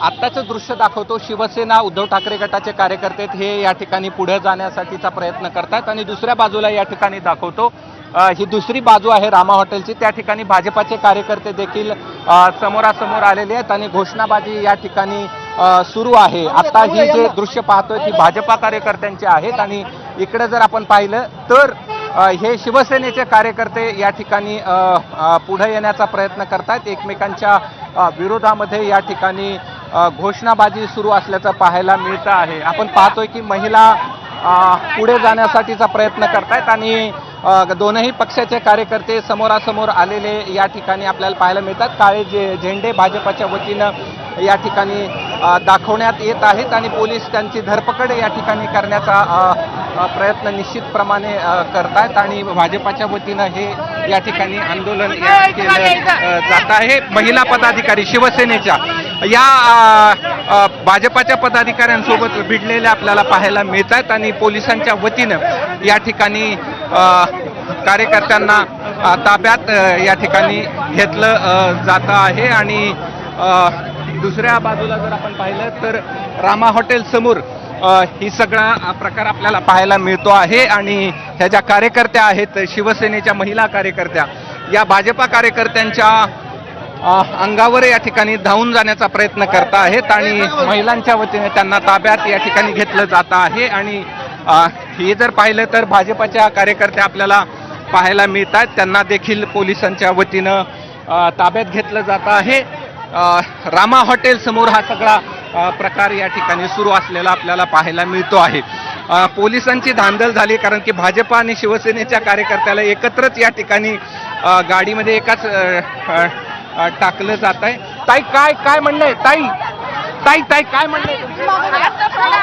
आत्ताचं दृश्य दाखवतो. शिवसेना उद्धव ठाकरे गटाचे कार्यकर्ते आहेत, हे या ठिकाणी पुढे जाण्यासाठीचा प्रयत्न करतात आणि दुसऱ्या बाजूला या ठिकाणी दाखवतो. ही दुसरी बाजू आहे रामा हॉटेलची. त्या ठिकाणी भाजपाचे कार्यकर्ते देखील समोरासमोर आलेले आहेत आणि घोषणाबाजी या ठिकाणी सुरू आहे. आता ही जे दृश्य पाहतोय ती भाजपा कार्यकर्त्यांची आहेत आणि इकडे जर आपण पाहिलं तर हे शिवसेनेचे कार्यकर्ते या ठिकाणी पुढे येण्याचा प्रयत्न करतायत एकमेकांच्या विरोधामध्ये या ठिकाणी घोषणाबाजी सुरू असल्याचं पाहायला मिळतं आहे. आपण पाहतोय की महिला पुढे जाण्यासाठीचा प्रयत्न करतायत आणि दोनही पक्षाचे कार्यकर्ते समोरासमोर आलेले या ठिकाणी आपल्याला पाहायला मिळतात. काळे जे झेंडे भाजपाच्या वतीनं या ठिकाणी दाखवण्यात येत आहेत आणि पोलीस त्यांची धरपकड या ठिकाणी करण्याचा प्रयत्न निश्चितप्रमाणे करतायत आणि भाजपाच्या वतीनं हे या ठिकाणी आंदोलन केलं जात आहे. महिला पदाधिकारी शिवसेनेच्या या भाजपाच्या पदाधिकाऱ्यांसोबत भिडलेल्या आपल्याला पाहायला मिळत आहेत आणि पोलिसांच्या वतीनं या ठिकाणी कार्यकर्त्यांना ताब्यात या ठिकाणी घेतलं जातं जात आहे आणि दुसऱ्या बाजूला जर आपण पाहिलं तर रामा हॉटेल समोर ही सगळा प्रकार आपल्याला पाहायला मिळतो आहे आणि ह्या ज्या कार्यकर्त्या आहेत शिवसेनेच्या महिला कार्यकर्त्या या भाजपा कार्यकर्त्यांच्या अंगावर या ठिकाणी धावून जाण्याचा प्रयत्न करत आहेत आणि महिलांच्या वतीने त्यांना ताब्यात या ठिकाणी घेतलं जात आहे. आणि हे जर पाहिलं तर भाजपाच्या कार्यकर्त्या आपल्याला पाहायला मिळतात. त्यांना देखील पोलिसांच्या वतीनं ताब्यात घेतलं जात आहे. रामा हॉटेल समोर हा सगळा प्रकार या ठिकाणी सुरू असलेला आपल्याला पाहायला मिळतो आहे. पोलिसांची धांदल झाली कारण की भाजपा आणि शिवसेनेच्या कार्यकर्त्याला एकत्रच या ठिकाणी गाडीमध्ये एकाच टाकलं जात आहे. ताई काय काय म्हणणं आहे? ताई ताई ताई काय म्हणणं आहे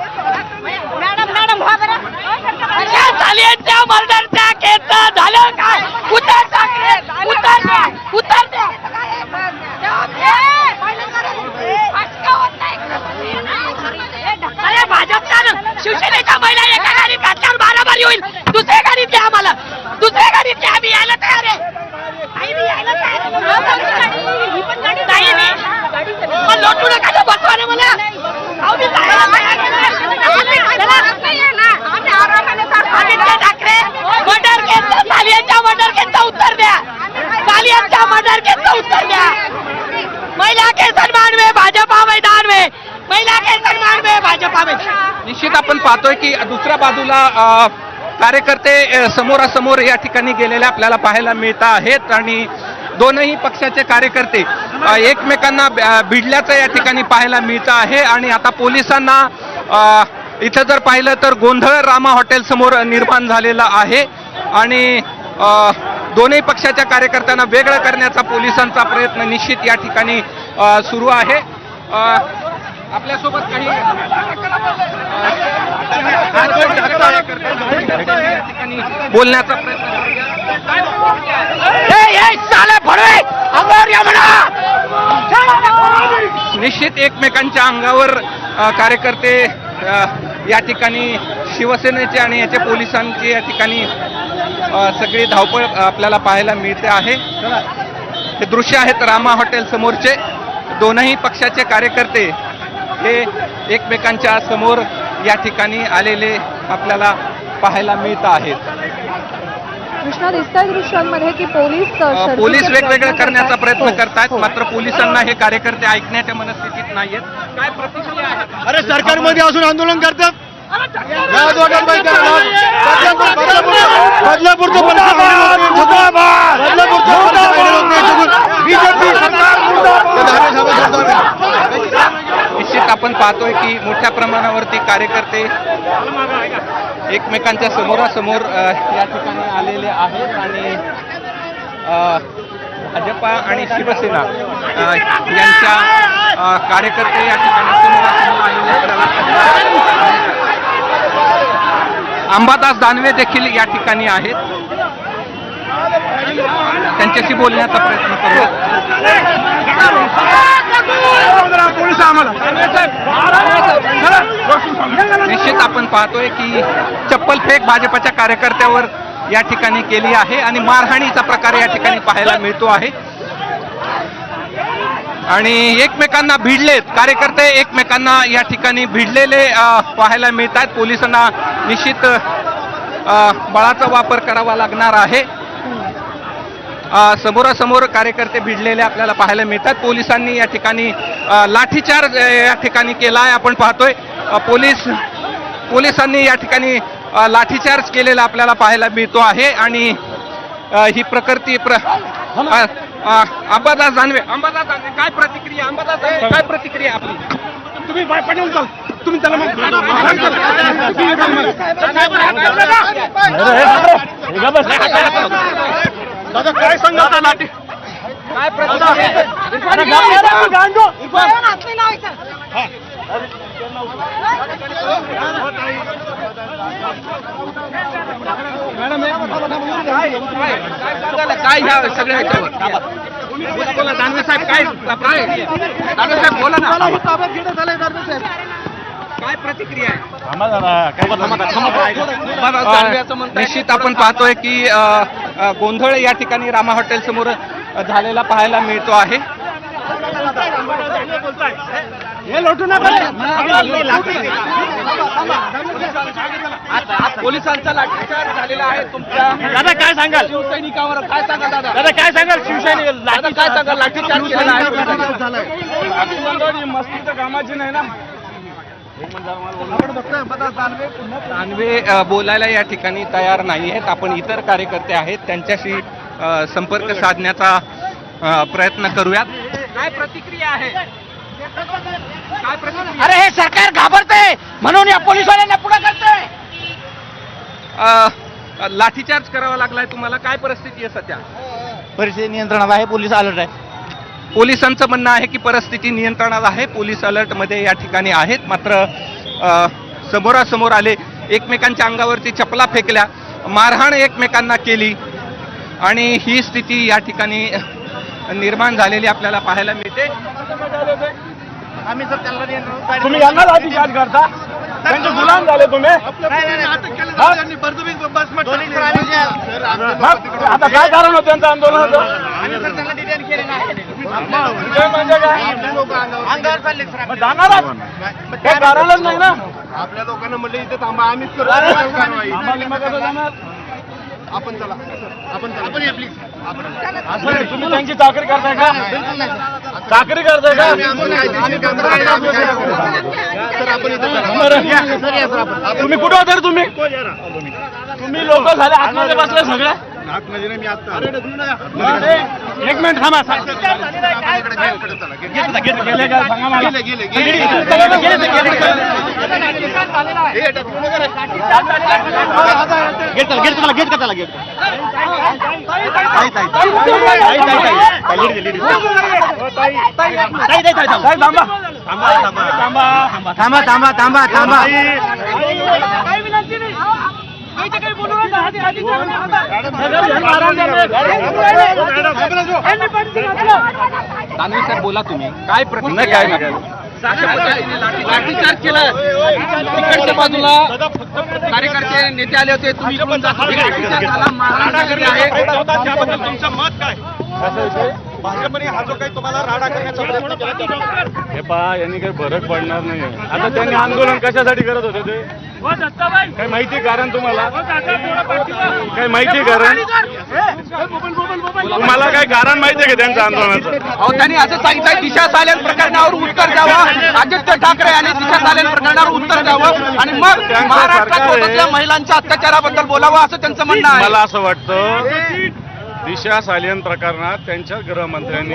मॅडम मॅडम व्हा बरं त्या झालेच्या मर्डरच्या केस झालं काय उतर टाकले उतर द्या उतर द्या अरे भाजपच्या न शिवसेनेच्या महिला एका गाडीत घातल्यावर बाराबारी होईल दुसऱ्या गाडीत द्या आम्हाला दुसऱ्या गाडीत द्या आम्ही यायला तयार आहे आई, मी यायला तयार आहे. नाही मी मग लोटू नका ना बसवा ना मला अहो, मी जायला तयार आहे. चला. आदित्य ठाकरे मर्डर केसचा सालियांच्या मर्डर केसचं उत्तर द्या सालियांच्या मर्डर केसचं उत्तर द्या महिला के सन्मान में भाजपा मैदान में महिला सरकार में भाजपा में. निश्चित आपण पाहतोय की दुसऱ्या बाजूला कार्यकर्ते समोरासमोर या ठिकाणी गेलेले आपल्याला पाहायला मिळत आहेत आणि दोनही पक्षाचे कार्यकर्ते एकमेकांना भिडल्याचं या ठिकाणी पाहायला मिळतं आहे आणि आता पोलिसांना इथं जर पाहिलं तर गोंधळ रामा हॉटेल समोर निर्माण झालेला आहे आणि दोन्ही पक्षाच्या कार्यकर्त्यांना वेगळं करण्याचा पोलिसांचा प्रयत्न निश्चित या ठिकाणी सुरू आहे. आपल्यासोबत काही बोलण्याचा प्रयत्न निश्चित एकमेकांच्या अंगावर कार्यकर्ते या ठिकाणी शिवसेनेचे आणि याचे पोलिसांचे या ठिकाणी सगळी धावपळ आपल्याला पाहायला मिळते आहे. हे दृश्य आहेत रामा हॉटेल समोरचे. दोनही पक्षाचे कार्यकर्ते हे एकमेकांच्या समोर या ठिकाणी आलेले आपल्याला पाहायला मिळत आहेत कृष्णा दृश्यांमध्ये की पोलीस पोलीस वेगवेगळं प्रयत्न करण्याचा. प्रयत्न हो, करतायत हो. मात्र पोलिसांना हे कार्यकर्ते ऐकण्याच्या मनस्थितीत नाहीयेत काय प्रतिक्रिया आहे अरे सरकारमध्ये असून आंदोलन करतात बदलापूरचं. बीजेपी सरकार आहे. निश्चित आपण पाहतोय की मोठ्या प्रमाणावरती कार्यकर्ते एकमेकांच्या समोरासमोर या ठिकाणी आलेले आहेत आणि भाजपा आणि शिवसेना यांच्या कार्यकर्ते या ठिकाणी समोरासमोर आलेले आपल्याला अंबादास दानवे देखील या ठिकाणी आहेत त्यांच्याशी बोलण्याचा प्रयत्न करूया. निश्चित आपण पाहतोय की चप्पल फेक भाजपाच्या कार्यकर्त्यावर या ठिकाणी केली आहे आणि मारहाणीचा प्रकार या ठिकाणी पाहायला मिळतो आहे. आणि एकमेकांना भिडलेत कार्यकर्ते एकमेकांना या ठिकाणी भिडलेले पाहायला पाहायला आहेत पोलिसांना निश्चित बळाचा वापर करावा लागणार आहे. समोरासमोर कार्यकर्ते भिडलेले आपल्याला पाहायला मिळतात. पोलिसांनी या ठिकाणी लाठीचार्ज या ठिकाणी केला आहे आपण पाहतोय. पोलीस पोलिसांनी या ठिकाणी लाठीचार्ज केलेला आपल्याला पाहायला मिळतो आहे आणि ही प्रकृती प्र अंबादास दानवे अंबादास दानवे काय प्रतिक्रिया अंबादास दानवे काय प्रतिक्रिया आपली? तुम्ही पाटील चाल तुम्ही त्याला दादा काय सांगा लाठी काय प्रतिक्रिया काय ह्या सगळ्या ह्याच्यावर? बोला, बोला दानवे साहेब काय काय? दानवे साहेब बोला ना. काय प्रतिक्रिया आहे? निश्चित आपण पाहतोय की गोंधळ या ठिकाणी रामा हॉटेल समोर अ, झालेला पाहायला मिळतो आहे. पोलिसांचा लाठीचार्ज झालेला आहे तुमच्या दादा काय सांगाल? शिवसैनिकावर. काय सांगा दादा? दादा काय सांगाल? शिवसैनिक दादा काय सांगा लाठीचार्ज केलेला आहे. मस्तीचं कामाची नाही ना? दानवे बोलायला या ठिकाणी तयार नाही आहेत. आपण इतर कार्यकर्ते आहेत. त्यांच्याशी संपर्क साधण्याचा प्रयत्न करूयात. काय प्रतिक्रिया आहे? काय प्रतिक्रिया? अरे हे सरकार घाबरते म्हणून या पोलिसवाल्यांना पुढे करतोय. लाठीचार्ज करावा लागलाय तुम्हाला. काय परिस्थिती आहे सध्या? परिस्थिती नियंत्रणात आहे. पोलीस अलर्ट आहे. पोलिसांचं म्हणणं आहे की परिस्थिती नियंत्रणात आहे. पोलीस अलर्टमध्ये या ठिकाणी आहेत. मात्र समोरासमोर आले एकमेकांच्या अंगावरती चपला फेकल्या मारहाण एकमेकांना केली आणि ही स्थिती या ठिकाणी निर्माण झालेली आपल्याला पाहायला मिळते. आम्ही त्यांना तुम्ही यांना करता त्यांचे गुलाम झाले तुम्ही. आता काय कारण होतं त्यांचं आंदोलन मग जाणार नाही ना आपल्या लोकांना म्हणलं इथे थांबा आम्हीच करू? आपण चला आपण चला आपण या प्लीज आपण असं आहे, तुम्ही त्यांची चाकरी करताय का चाकरी करताय का सर आपण इथे चला. बरं. सर या सर आपण तुम्ही कुठं होते तुम्ही तुम्ही लोक झाले आतमध्ये बसले सगळे आतमध्ये नाही, मी आता एक मिनिट थांबा सांग. गेले का सांगा मला गेले, गेले, गेले. गेले, गेले, गेले, गेले. हे टाकू नका रे. गेट गेट गेट का चला, गेट. थांबा. थांबा, थांबा. थांबा थांबा थांबा थांबा दानवे साहेब बोला तुम्ही काय प्रतिक्रिया नाही, काय लाठीचार्ज केला तिकडच्या बाजूला कार्यकर्ते नेते आले होते तुम्ही इकडून जाता. लाठीचार्ज झाला मारहाण झालेली आहे त्याबद्दल तुमचं मत काय भाजपने हा जो काही तुम्हाला राडा करण्याचा प्रयत्न केला हे पहा यांनी काही फरक पडणार नाही आता त्यांनी आंदोलन कशासाठी करत होते ते काही माहिती कारण तुम्हाला? काही माहिती कारण? तुम्हाला काय कारण माहिती आहे का त्यांचं आंदोलनाचं? अहो त्यांनी असं सांगितलं दिशा सालेन प्रकरणावर उत्तर द्यावं. आदित्य ठाकरे यांनी दिशा सालेन प्रकरणावर उत्तर द्यावं. आणि मग त्यांचं महाराष्ट्रात सरकार होत आहे. असलेल्या महिलांच्या अत्याचाराबद्दल बोलावं असं त्यांचं म्हणणं आहे. मला असं वाटतं दिशा सालियन प्रकरणात त्यांच्या गृहमंत्र्यांनी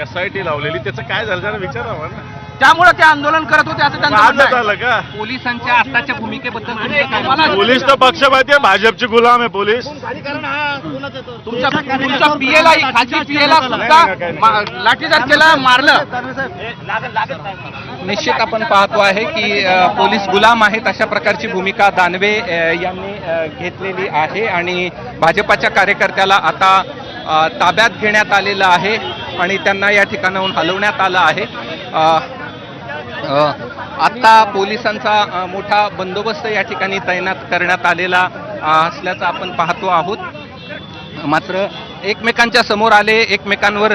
एस आय टी लावलेली. त्याचं काय झालं जरा विचारावं ना. त्यामुळे ते आंदोलन करत होते असं त्यांचं आज म्हणणं आहे. झालं का? पोलिसांच्या आताच्या भूमिकेबद्दल तुमचं काय मत आहे? पोलीस तर पक्षपाती आहे भाजपची गुलाम आहे पोलीस. तुमच्या तुमच्या पीएला खाजगी पीएला सुद्धा मा- लाठीचार्ज केला मारलं. निश्चित आपण पाहतो आहे की अ, पोलीस गुलाम आहेत अशा प्रकारची भूमिका दानवे अ, यांनी अ, घेतलेली आहे आणि भाजपाच्या कार्यकर्त्याला आता अ, ताब्यात घेण्यात आलेलं आहे आणि त्यांना या ठिकाणाहून हलवण्यात आलं आहे. अ, आत्ता पोलिसांचा मोठा बंदोबस्त या ठिकाणी तैनात करण्यात आलेला असल्याचं आपण पाहतो आहोत. मात्र एकमेकांच्या समोर आले एकमेकांवर